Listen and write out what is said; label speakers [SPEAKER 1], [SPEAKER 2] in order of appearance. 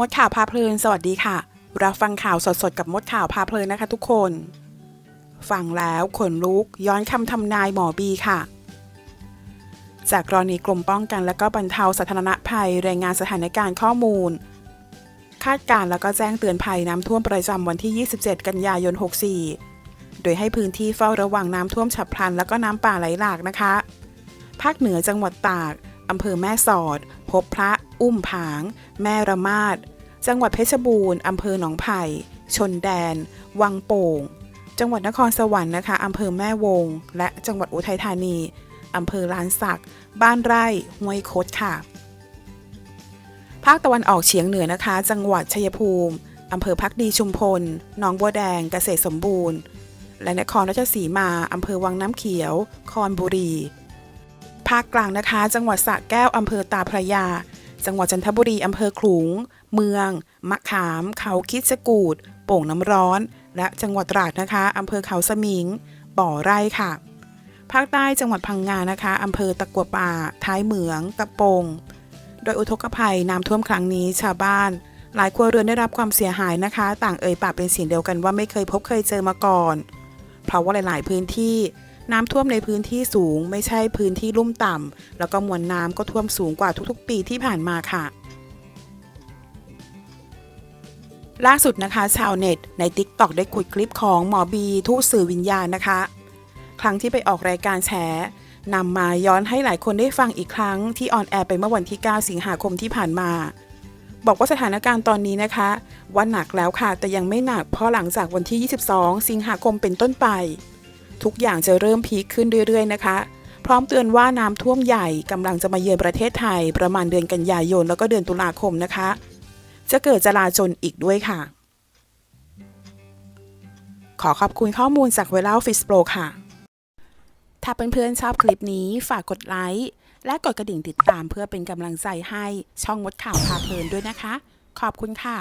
[SPEAKER 1] มดข่าวพาเพลิน สวัสดีค่ะ รับฟังข่าวสดๆ กับมดข่าวพาเพลินนะคะทุกคน ฟังแล้วขนลุกย้อนคำทำนายหมอบีค่ะ จากกรณีกรมป้องกันและก็บรรเทาสาธารณภัย รายงานสถานการณ์ข้อมูล คาดการณ์แล้วก็แจ้งเตือนภัยน้ำท่วมประจำวันที่ 27 กันยายน 64 โดยให้พื้นที่เฝ้าระวังน้ำท่วมฉับพลัน แล้วก็น้ำป่าไหลหลากนะคะ ภาคเหนือจังหวัดตากอำเภอแม่สอด พบพระ อุ้มผาง แม่ระมาด จังหวัดเพชรบูรณ์อำเภอหนองไผ่ ชนแดน วังโป่ง จังหวัดนครสวรรค์นะคะอำเภอแม่วง และจังหวัดอุทัยธานีอำเภอลานสัก บ้านไร่ห้วยคดค่ะ ภาคตะวันออกเฉียงเหนือนะคะ จังหวัดชัยภูมิอำเภอพักดีชุมพลหนองบัวแดง เกษตรสมบูรณ์ และนครราชสีมาอำเภอวังน้ำเขียว คอนบุรี ภาคกลางนะคะ จังหวัดสระแก้วอำเภอตาพระยา จังหวัดจันทบุรีอำเภอขลุง เมือง มะขาม เขาคิดสกูด โป่งน้ำร้อน และจังหวัดตราดนะคะอำเภอเขาสมิง บ่อไร่ค่ะ ภาคใต้จังหวัดพังงานะคะอำเภอตะกัวป่า ท้ายเหมือง กระโปง โดยอุทกภัยน้ำท่วมครั้งนี้ชาวบ้าน หลายครัวเรือนได้รับความเสียหายนะคะ ต่างเอ่ยปากเป็นเสียงเดียวกันว่าไม่เคยพบเคยเจอมาก่อน เพราะว่าหลาย ๆ พื้นที่ น้ำท่วมในพื้นที่สูง ไม่ใช่พื้นที่ลุ่มต่ำแล้วก็มวลน้ำก็ท่วมสูงกว่าทุกๆ ปีที่ผ่านมาค่ะล่าสุดนะคะชาวเน็ตใน t ิ k t o k ได้ขุดคลิปของหมอบีทูตสื่อวิญญาณนะคะ ครั้งที่ไปออกรายการแฉนำมาย้อนให้หลายคนได้ฟังอีกครั้งที่ออนแอร์ไปเมื่อวันที่ 9 สิงหาคมที่ผ่านมา บอกว่าสถานการณ์ตอนนี้นะคะว่าหนักแล้วค่ะ แต่ยังไม่หนักเพราะหลังจากวันที่ 22 สิงหาคมเป็นต้นไป ทุกอย่างจะเริ่มพีคขึ้นเรื่อยๆนะคะ พร้อมเตือนว่าน้ำท่วมใหญ่กำลังจะมาเยือนประเทศไทย ประมาณเดือนกันยายนแล้วก็เดือนตุลาคมนะคะ จะเกิดจลาจลอีกด้วยค่ะ ขอขอบคุณข้อมูลจากเวลาฟิสโปรค่ะ ถ้าเพื่อนๆชอบคลิปนี้ฝากกดไลค์และกดกระดิ่งติดตามเพื่อเป็นกำลังใจให้ช่องมดข่าวพาเพลินด้วยนะคะ ขอบคุณค่ะ